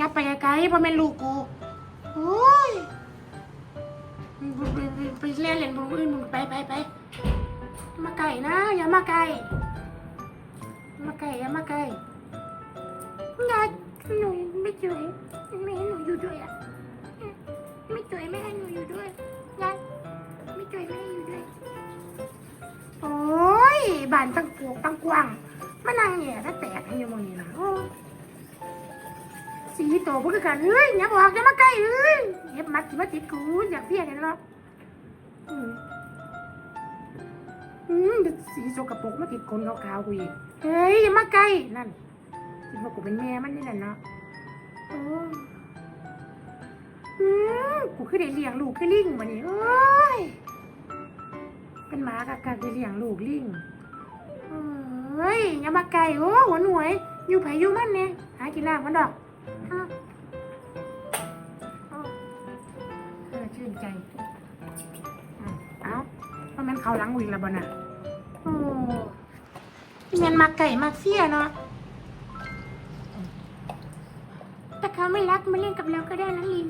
งับไปไกลๆเพราะแม่นลูกกูโอ้ยไปไปไปไปเล่นเล่นบนอื่นมึงไปไปไปมาไก่นะ อย่ามาไก่มาไก่อย่ามาไก่ยายหนูไม่ช่วยไม่ให้หนูอยู่ด้วยอะไม่ช่วยไม่ให้หนูอยู่ด้วยยายไม่ช่วยไม่ให้อยู่ด้วยโอ้ยบานตั้งกวงตั้งกว้างมานั่งเนี่ยถ้าแตกให้ยมองนี่นะ สีโตพวกกันเฮ้ยอย่าบอกอย่ามาใกล้เฮ้ยเย็บมัดสิมาติดกูอยากเพี้ยกันแล้วอืมอืมสีโซกระปรกมาติดคนขาวๆกูอีกเฮ้ยอย่ามาใกล้นั่นคิดว่ากูเป็นแม่มันนี่แหละเนาะโอ้อืมกูคือได้เลี้ยงลูกคือลิงวันนี้โอ้ยเป็นหมากะกะได้เลี้ยงลูกลิงเฮ้ยอย่ามาไกลโอ้หัวหน่วย อยู่ไผอยู่มันเนี่ยหากินน้ำมันดอก ใจอะเอาเพราะมันเขาหลังวิ่งแล้วบ่น่ะโอ้ที่มันมาไก่มาเสียเนาะแต่เขาไม่รักมาเล่นกับเราก็ได้นะลิน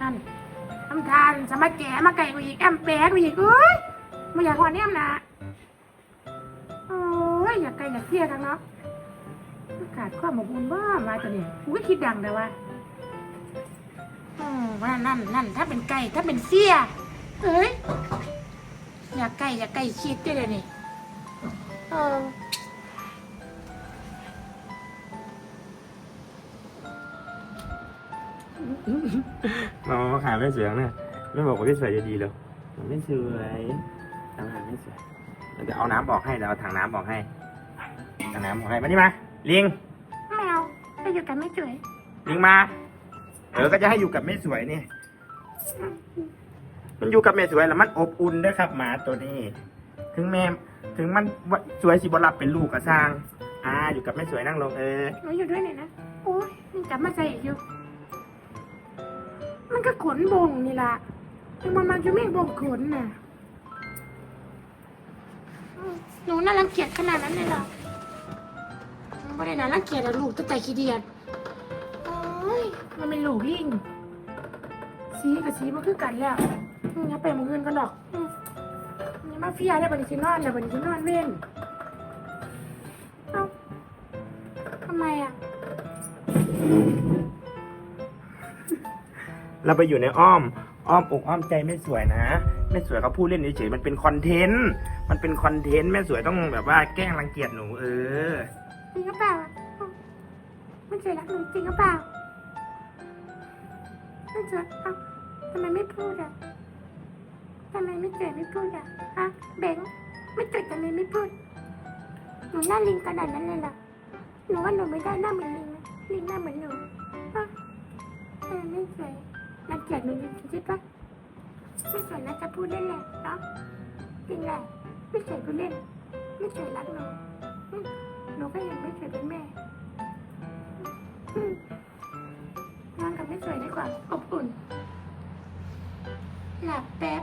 นั่นทำทานสมาแก่มาไก่กูอีกแอมแปะกูอีกเอ้ยไม่อยากหอนแอมนะโอ้ยอยากไก่อยากเสียทั้งเนาะ ขาดความอบอุ่นบ้ามาตัวนี้กูก็คิดดังแต่ว่าอืมว่านั่นนั่นถ้าเป็นไก่ถ้าเป็นเสี้ยเอ้ยอยากไก่อยากไก่คิดด้เลยนี่เออมามาขายไม่สวยเนี่ยไม่บอกว่าไม่สวยจะดีเลยมันไม่สวยทำอาหารไม่สวยเดี๋ยวเอาน้ำบอกให้เดี๋ยวเอาถังน้ำบอกให้ถังน้ำบอกให้มานี่มา ลิงไม่เอาไปอยู่กันไม่จุ๋ยลิงมา เออ ก็จะให้อยู่กับแม่สวยนี่ มันอยู่กับแม่สวยแล้วมันอบอุ่นด้วยครับ หมาตัวนี้ ถึงแม่ ถึงมันว่าสวยสิบรับเป็นลูกกระสร้าง อ่า อยู่กับแม่สวยนั่งลงเออ หนูอยู่ด้วยหน่อยนะโอ้ยนี่กลับมาใส่อีกอยู่ มันก็ขนบงนี่ล่ะยังมันมาจะไม่บงขนน่ะอืมหนูน่ารังเกียจขนาดนั้นเลยเหรอ ไม่ได้น่ารังเกียจอะลูกตั้งแต่ขี้เดียดโอ้ยมันเป็นลูกลิงสีกับสีมันคือกันแล้วอืมอย่าไปมึงเงินกันดอกอืมอย่ามาเฟียได้บัดนี้สินอนเลยบัดนี้สินอนเว้นเอ้าทำไมอะเราไปอยู่ในอ้อม อ้อมอกอ้อมใจแม่สวยนะแม่สวยเขาพูดเล่นเฉยๆมันเป็นคอนเทนต์ มันเป็นคอนเทนต์แม่สวยต้องแบบว่าแกล้งรังเกียจหนูเออ จริงหรือเปล่าอะไม่เจอรักหนูจริงหรือเปล่าม่เจอเอ้าทำไมไม่พูดอะทำไมไม่เจอไม่พูดอะฮะเบงไม่เจอทำไมไม่พูดหนูหน้าลิงขนาดนั้นเลยเหรอหนูว่าหนูไม่ได้หน้าเหมือนลิงนะลิงหน้าเหมือนหนูฮะไม่สวยรังเกียจหนูจริงใช่ปะไม่สวยนะจะพูดเล่นแหละเนาะจริงแหละไม่สวยพูเล่นไม่สวยรักหนู หนูก็ยังไม่เคยเป็นแม่นอนกับไม่สวยดีกว่าอบอุ่น หลับแป๊บ